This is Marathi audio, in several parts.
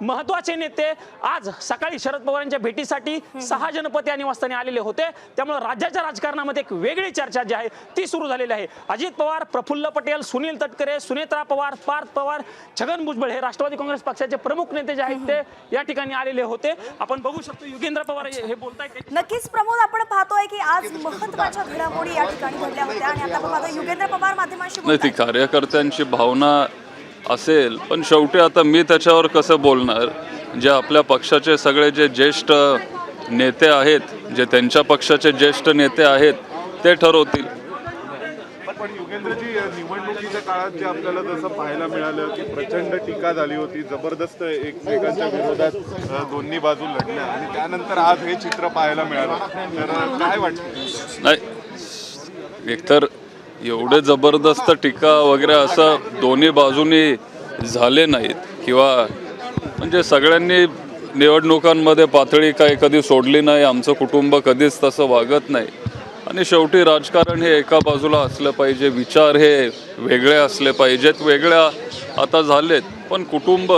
महत्त्वाचे नेते आज सकाळी शरद पवारांच्या भेटीसाठी सहा जनपद या निवासस्थानी आलेले होते. त्यामुळे राज्याच्या राजकारणामध्ये एक वेगळी चर्चा जी आहे ती सुरू झालेली आहे. अजित पवार प्रफुल्ल पटेल सुनील तटकरे सुनेत्रा पवार पार्थ पवार छगन भुजबळ हे राष्ट्रवादी काँग्रेस पक्षाचे प्रमुख नेते जे आहेत ते या ठिकाणी आलेले होते. आपण बघू शकतो युगेंद्र पवार हे बोलतायत नक्कीच प्रमोद आपण पाहतोय की आज महत्त्वाच्या घडामोडी या ठिकाणी घडल्या होत्या. आणि आता युगेंद्र पवार माध्यमांशी नाही ती बोलतायत. कार्यकर्त्यांची भावना असेल. पण शेवटी आता मी त्याच्यावर कसं बोलणार? जे आपल्या पक्षाचे सगळे जे ज्येष्ठ नेते आहेत जे त्यांच्या पक्षाचे ज्येष्ठ नेते आहेत ते ठरवतील. पण युगेंद्रजी निवडणुकीच्या काळात जे आपल्याला जसं पाहायला मिळालं की प्रचंड टीका झाली होती जबरदस्त एकमेकांच्या विरोधात दोन्ही बाजू लढल्या आणि त्यानंतर आज हे चित्र पाहायला मिळालं. तर काय वाटतं? नाही. एकतर एवढे जबरदस्त टीका वगैरे असं दोन्ही बाजूनी झाले नाहीत. किंवा म्हणजे सगळ्यांनी निवडणुकांमध्ये पातळी काय कधी सोडली नाही आमचं कुटुंब कधीच तसं वागत नाही. आणि शेवटी राजकारण हे एका बाजूला असलं पाहिजे विचार हे वेगळे असले पाहिजेत वेगळ्या आता झालेत. पण कुटुंब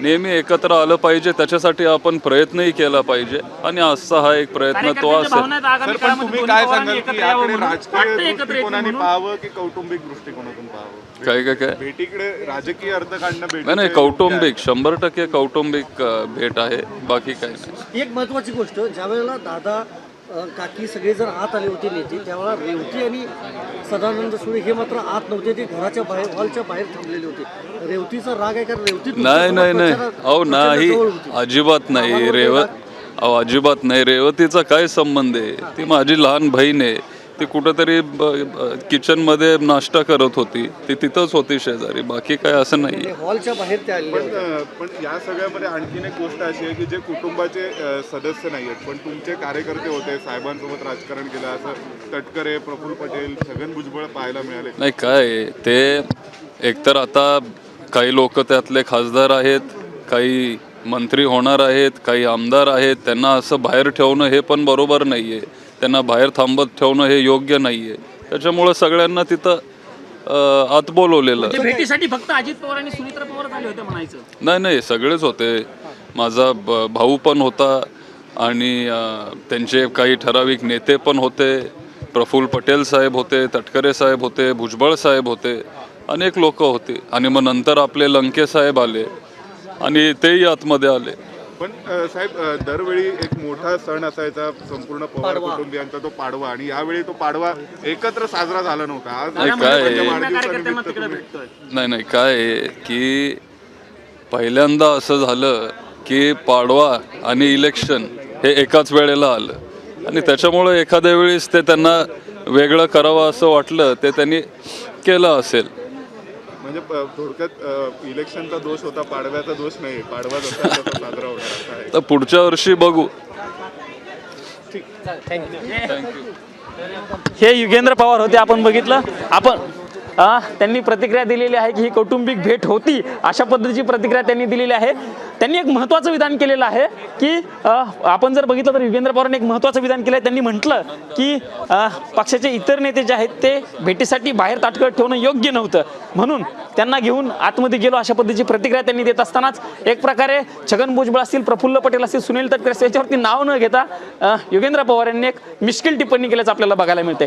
नेहमी एकत्र आलं पाहिजे त्याच्यासाठी आपण प्रयत्नही केला पाहिजे. आणि आजचा हा एक प्रयत्न तो असेल. पण तुम्ही काय सांगाल की याकडे. राजकीय दृष्टिकोनाने. पाहावं की कौटुंबिक दृष्टिकोनातून पाहावं? काय काय काय? भेटीकडे राजकीय अर्थ काढणं भेटी नाही नाही कौटुंबिक शंभर टक्के कौटुंबिक अ, भेट आहे बाकी काही नाही. एक महत्वाची गोष्ट ज्या वेळेला दादा काकी सगळे जर आत आले होते नेते त्यावेळेला रेवती आणि सदानंद सुळे हे मात्र आत नव्हते ते घराच्या बाहेर हॉलच्या बाहेर थांबलेले होते. रेवतीचा राग आहे कारण रेवती नाही नाही नाही. अहो नाही. अजिबात नाही. रेवत अहो अजिबात नाही. रेवतीचा काय संबंध आहे? ती माझी लहान बहीण आहे. ती कुठंतरी किचनमध्ये नाश्ता करत होती. ती तिथंच होती शेजारी. बाकी काय असं नाही हॉलच्या बाहेर पण पण या सगळ्यामध्ये आणखीन एक गोष्ट अशी आहे की जे कुटुंबाचे सदस्य नाही आहेत पण तुमचे कार्यकर्ते होते साहेबांसोबत राजकारण केलं असं तटकरे प्रफुल्ल पटेल छगन भुजबळ पाहायला मिळाले. नाही काय ते एकतर आता काही लोक त्यातले खासदार आहेत काही मंत्री होणार आहेत काही आमदार आहेत त्यांना असं बाहेर ठेवणं हे पण बरोबर नाही आहे त्यांना बाहेर थांबत ठेवणं हे योग्य नाही आहे त्याच्यामुळं सगळ्यांना तिथं अं, आत बोलवलेलं ते भेटीसाठी फक्त अजित पवार आणि सुनित्रा पवार आले होते म्हणायचं. नाही नाही सगळेच होते. माझा ब- भाऊ पण होता आणि अं, त्यांचे काही ठराविक नेते पण होते. प्रफुल्ल पटेल साहेब होते तटकरे साहेब होते भुजबळ साहेब होते. अनेक लोक होते. आणि मग नंतर आपले लंके साहेब आले आणि तेही आतमध्ये आले. पण अ, साहेब अ, दरवेळी एक मोठा सण असायचा संपूर्ण पवार कुटुंबियांचा तो पाडवा. आणि यावेळी तो पाडवा एकत्र साजरा झाला नव्हता. आज नाही, काय आहे? त्यांच्या कार्यकर्त्यांना वाढदिवसानिमित्त तिकडे तुम्ही- भेटतोय. नाही नाही काय आहे की पहिल्यांदा असं झालं की पाडवा आणि इलेक्शन हे एकाच वेळेला आलं. आणि त्याच्यामुळं एखाद्या वेळेस ते त्यांना वेगळं करावं असं वाटलं ते त्यांनी केलं असेल. म्हणजे प- थोडक्यात इलेक्शनचा दोष होता पाडव्याचा दोष नाही. पाडवा जसा साजरा होणार असा आहे. तर पुढच्या वर्षी बघू. हे युगेंद्र पवार होते आपण बघितलं. आपण त्यांनी प्रतिक्रिया दिलेली आहे की ही कौटुंबिक भेट होती अशा पद्धतीची प्रतिक्रिया त्यांनी दिलेली आहे. त्यांनी एक महत्त्वाचं विधान केलेलं आहे की आपण जर बघितलं तर युगेंद्र पवारांनी एक महत्त्वाचं विधान केलं आहे. त्यांनी म्हटलं की पक्षाचे इतर नेते जे आहेत ते भेटीसाठी बाहेर ताटकळत ठेवणं योग्य नव्हतं. म्हणून त्यांना घेऊन आतमध्ये गेलो अशा पद्धतीची प्रतिक्रिया त्यांनी देत असतानाच एक प्रकारे छगन भुजबळ असतील प्रफुल्ल पटेल असतील सुनील तटकरे असतील याच्यावरती नाव न घेता युगेंद्र पवार यांनी एक मिश्किल टिप्पणी केल्याचं आपल्याला बघायला मिळते